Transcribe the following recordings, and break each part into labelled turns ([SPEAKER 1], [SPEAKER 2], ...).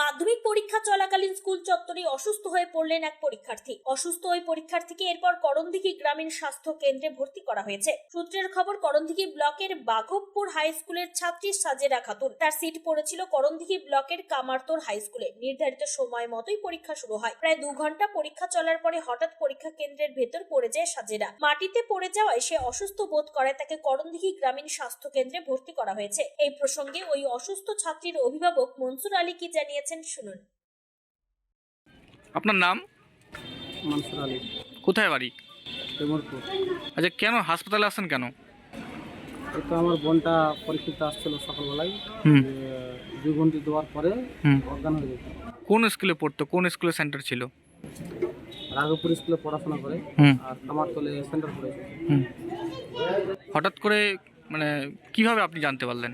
[SPEAKER 1] মাধ্যমিক পরীক্ষা চলাকালীন স্কুল চত্বরে অসুস্থ হয়ে পড়লেন এক পরীক্ষার্থী। অসুস্থ ওই পরীক্ষার্থীকে এরপর করণদিঘি গ্রামীণ স্বাস্থ্য কেন্দ্রে ভর্তি করা হয়েছে। সূত্রের খবর, করণদিঘি ব্লকের বাঘবপুর হাই স্কুলের ছাত্রী সাজেরা খাতুন তার সিট পড়েছিল করণদিঘি ব্লকের কামারতোর হাই স্কুলে। নির্ধারিত সময় মতোই পরীক্ষা শুরু হয়। প্রায় দু ঘণ্টা পরীক্ষা চলার পরে হঠাৎ পরীক্ষা কেন্দ্রের ভেতর পড়ে যায় সাজেরা। মাটিতে পড়ে যাওয়ায় সে অসুস্থ বোধ করায় তাকে করণদিঘি গ্রামীণ স্বাস্থ্য কেন্দ্রে ভর্তি করা হয়েছে। এই প্রসঙ্গে ওই অসুস্থ ছাত্রীর অভিভাবক মনসুর আলী কি জানিয়েছেন শুনুন।
[SPEAKER 2] আপনার নাম?
[SPEAKER 3] মানসুর আলী।
[SPEAKER 2] কোথায় বাড়ি?
[SPEAKER 3] তেমরপুর
[SPEAKER 2] আচ্ছা কেন? হাসপাতালে আসেন কেন?
[SPEAKER 3] এই তো আমার বোনটা পরীক্ষিতে আসছিল সকালবেলায়।
[SPEAKER 2] হুম।
[SPEAKER 3] যে দুই ঘণ্টা দেওয়ার পরে
[SPEAKER 2] হুম।
[SPEAKER 3] অজ্ঞান হয়ে গেছে।
[SPEAKER 2] কোন স্কুলে পড়তো? কোন স্কুলে সেন্টার ছিল?
[SPEAKER 3] রাঘবপুর স্কুলে পড়াশোনা করে।
[SPEAKER 2] হুম।
[SPEAKER 3] আর কামারতলে সেন্টার পড়েছে
[SPEAKER 2] হুম। হঠাৎ করে মানে কীভাবে আপনি জানতে পারলেন?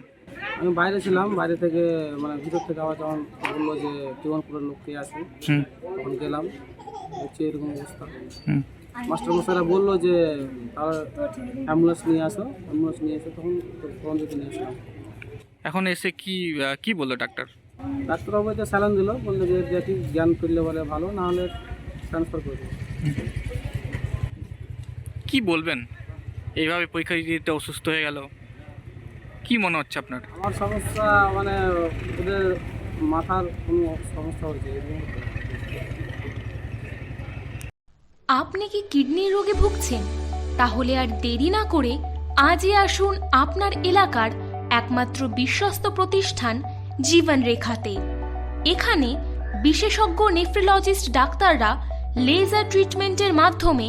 [SPEAKER 3] আমি বাইরে ছিলাম বাইরে থেকে মানে ভিতর থেকে আবার যখন বলল যে তিমনপুরের লোককে আছে
[SPEAKER 2] হুম।
[SPEAKER 3] তখন গেলাম হচ্ছে এরকম অবস্থা। মাস্টার মশাইরা বলল যে তার অ্যাম্বুলেন্স নিয়ে আসো অ্যাম্বুলেন্স নিয়ে এসে তখন তখন দিকে নিয়ে আসলাম।
[SPEAKER 2] এখন এসে কি কি বলল ডাক্তার?
[SPEAKER 3] ডাক্তারবাবু যে স্যালান দিল বলল যে দেখি জ্ঞান করলে বলে ভালো না হলে ট্রান্সফার করে দেবো।
[SPEAKER 2] কি বলবেন? এইভাবে পরীক্ষা দিতে অসুস্থ হয়ে গেল। কি মনে হচ্ছে আপনার?
[SPEAKER 3] আমার সমস্যা মানে ওদের মাথার কোনো সমস্যা হয়েছে
[SPEAKER 4] আপনি কি কিডনির রোগে ভুগছেন? তাহলে আর দেরি না করে আজই আসুন আপনার এলাকার একমাত্র বিশ্বস্ত প্রতিষ্ঠান জীবন রেখাতে এখানে বিশেষজ্ঞ নেফ্রোলজিস্ট ডাক্তাররা লেজার ট্রিটমেন্টের মাধ্যমে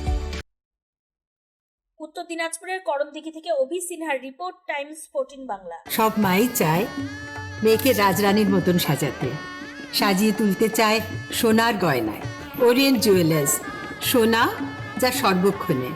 [SPEAKER 1] উত্তর দিনাজপুরের করণদিঘি থেকে অভি সিনহার রিপোর্ট, টাইমস ফোরটিন বাংলা।
[SPEAKER 5] সব মাই চায় মেয়েকে রাজরানীর মতন সাজাতে। সাজিয়ে তুলতে চায় সোনার গয়নায়। ওরিয়েন্ট জুয়েলার্স, সোনা যা সর্বক্ষণের।